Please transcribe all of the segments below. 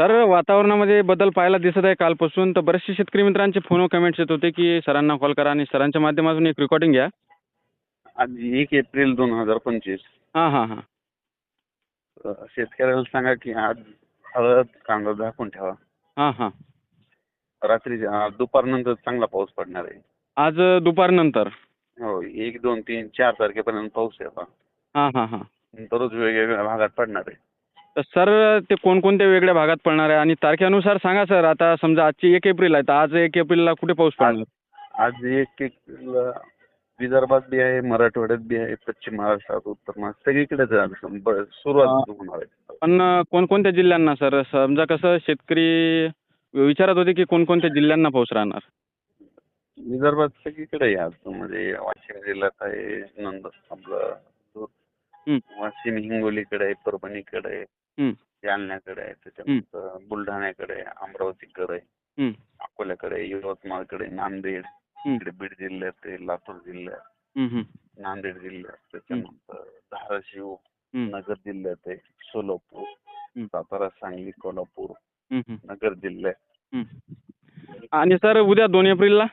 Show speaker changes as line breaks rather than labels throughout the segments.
Sir वातावरणामध्ये बदल पाहायला दिसत आहे कालपासून. तर बरेचसे शेतकरी मित्रांचे फोन कमेंट्स येत होते की सरांना कॉल करा आणि सरांच्या माध्यमातून एक रेकॉर्डिंग घ्या.
आज एक एप्रिल दोन हजार पंचवीस.
हां हां हां.
अं, शेतकऱ्याला सांगा की आज हळद कांदा झाकून ठेवा.
हां हां.
रात्री अं, दुपारनंतर चांगला पाऊस पडणार आहे.
आज अ, दुपारनंतर?
हो एक दोन तीन चार तारखेपर्यंत पाऊस आहे
हां हां हां.
दररोज वेगवेगळ्या भागात पडणार आहे.
तर सर ते कोणकोणत्या वेगळ्या भागात पडणार आहे? आणि तारखेनुसार सांगा सर आता समजा आजची एक एप्रिल आहे तर आज एक एप्रिलला कुठे पाऊस पडणार?
आज एक एक विदर्भात बी आहे मराठवाड्यात बी आहे पश्चिम महाराष्ट्रात उत्तर महाराष्ट्र सगळीकडेच आहे आज. ब- सुरुवात होणार आहे.
पण अ, कोणकोणत्या जिल्ह्यांना सर? समजा कसं शेतकरी विचारत होते की कोणकोणत्या जिल्ह्यांना पाऊस राहणार?
विदर्भात सगळीकडे आहे आज. म्हणजे वाशिम जिल्ह्यात आहे नंद आपलं. वाशिम हिंगोलीकडे आहे परभणीकडे आहे. जालन्याकडे आहे त्याच्यानंतर बुलढाण्याकडे आहे अमरावतीकडे आहे. अकोल्याकडे यवतमाळकडे नांदेड. इकडे बीड जिल्ह्यात आहे लातूर जिल्ह्यात नांदेड जिल्ह्यात त्याच्यानंतर धाराशिव नगर जिल्ह्यात आहे सोलापूर. सातारा सांगली कोल्हापूर नगर जिल्ह्यात.
आणि सर उद्या दोन एप्रिलला?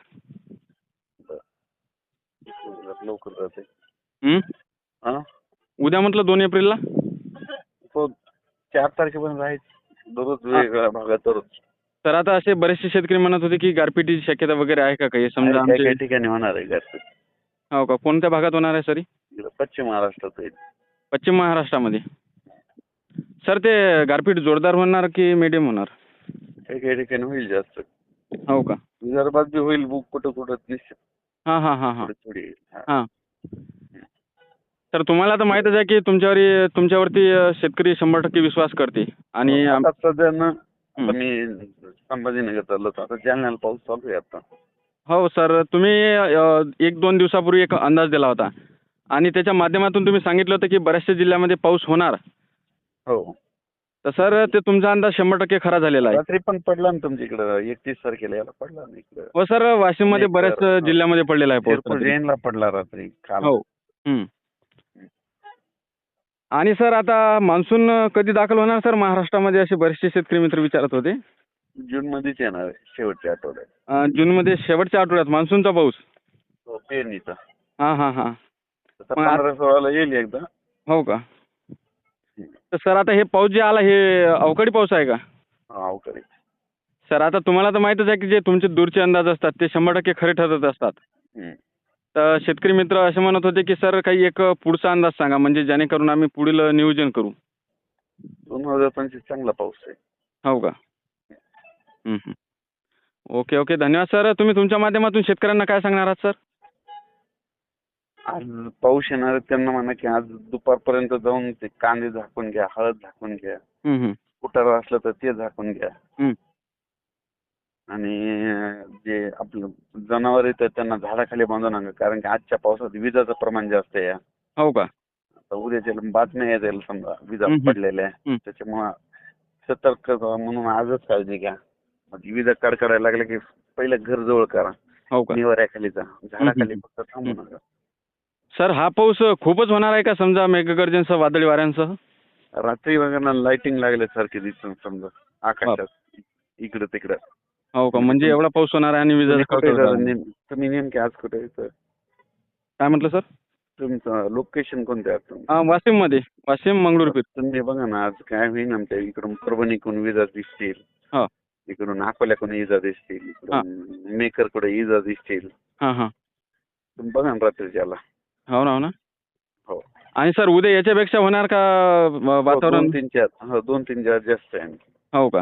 लवकर जाते.
उद्या म्हटलं दोन एप्रिलला?
तो चार तारखेपर्यंत आहे दररोज वेगवेगळ्या भागात दररोज.
तर आता असे बरेचसे शेतकरी म्हणत होते की गारपिटीची शक्यता वगैरे आहे का काही? समजा
काही
आमचे
काही ठिकाणी होणार आहे गारपीट.
हो का? कोणत्या भागात होणार आहे सर
इकडं पश्चिम महाराष्ट्रात आहे
पश्चिम महाराष्ट्रामध्ये. सर ते गारपीट जोरदार होणार की मीडियम होणार?
काही काही ठिकाणी होईल जास्त.
हो का?
विदर्भात बी होईल बुक कुठं कुठं
हां हां हां हां.
थोडी थोडी हा.
हां. तर तुम्हाला तर माहीतच आहे की तुमच्यावर तुमच्यावरती अ, शेतकरी शंभर टक्के विश्वास करते आणि आम-
आता सध्या ना
हं.
आता मी संभाजीनगर चाललो होतो आता. जालन्याला पाऊस चालू आहे आता.
हो सर. तुम्ही अ, एक दोन दिवसापूर्वी एक अंदाज दिला होता. आणि त्याच्या माध्यमातून तुम्ही सांगितलं होतं की बऱ्याचशा जिल्ह्यामध्ये पाऊस होणार.
हो.
तर सर ते तुमचा अंदाज शंभर टक्के खरा झालेला आहे.
रात्री पण पडला ना तुमच्या इकडं. एकतीस तारखेला याला पडला ना इकडं.
हो सर. वाशिममध्ये
एक
बऱ्याच जिल्ह्यामध्ये पडलेला आहे पाऊस.
शिरपूर
रात्री.
जैनला पडला रात्री काल.
हो. हं. आणि सर आता मान्सून कधी दाखल होणार? सर महाराष्ट्रामध्ये असे बरेचसे शेतकरी मित्र विचारत होते.
जून मध्येच येणार आहे शेवटच्या आठवड्यात.
अ, जूनमध्ये शेवटच्या आठवड्यात मान्सूनचा पाऊस.
हो, पेरणीचा.
हां हां हां.
तसा
मग आ-
पंधरा सोळाला येईल एकदा.
हो का? तर सर आता हे पाऊस जे आला हे अवकाळी पाऊस आहे का?
हा अवकाळी.
सर आता तुम्हाला तर माहीतच आहे की जे तुमचे दूरचे अंदाज असतात ते शंभर टक्के खरे ठरत असतात. तर शेतकरी मित्र असे म्हणत होते की सर काही एक पुढचा अंदाज सांगा. म्हणजे जेणेकरून आम्ही पुढील नियोजन करू.
दोन हजार पंचवीस चांगला पाऊस आहे.
हो का? हं, हं. Okay okay. धन्यवाद सर. तुम्ही तुमच्या माध्यमातून शेतकऱ्यांना काय सांगणार आहात सर?
आज पाऊस येणार त्यांना म्हणा की आज दुपारपर्यंत जाऊन ते कांदे झाकून घ्या हळद झाकून घ्या.
हं, हं.
कुटार असलं तर ते झाकून घ्या.
हं.
आणि जे आपलं जनावर येतं त्यांना झाडाखाली बांधू नका कारण की आजच्या पावसात विजाचं प्रमाण जास्त आहे
हो का?
आता उद्याच्या बातम्या येत आहेत समजा विजा. पडलेल्या. त्याच्यामुळं सतर्क म्हणून आजच काळजी घ्या. म्हणजे विजा कडकडायला लागल्या की पहिले घर जवळ करा.
हो का?
निवाऱ्याखाली जा झाडाखाली. फक्त थांबू. नका.
सर हा पाऊस खूपच होणार आहे का समजा मेघगर्जनसह वादळी वाऱ्यांसह?
रात्री बघा लाइटिंग लागल्यासारखी दिसतं समजा आकाशात. इकडं तिकडं.
हो का? म्हणजे एवढा पाऊस होणार आहे आणि
तुम्ही कुठे. नेम- तुम्ही नेमके आज कुठे आहे सर
काय म्हटलं सर?
तुमचं लोकेशन कोणतं आहे तुमचं?
हा वाशिममध्ये. वाशिम मंगळूरपीर
तुम्ही बघा ना आज काय होईल आमच्या इकडून परभणीकडून विजा दिसतील.
हा.
इकडून अकोल्याकडून इजा दिसतील. इकडून मेकरकडे इजा दिसतील.
हां हां.
तुम्ही बघा ना रात्रीच्याला.
हो ना हो ना.
हो.
आणि सर उद्या याच्यापेक्षा होणार का वातावरण
दोन तीन चार हो दोन तीन चार जास्त आहे.
हो का?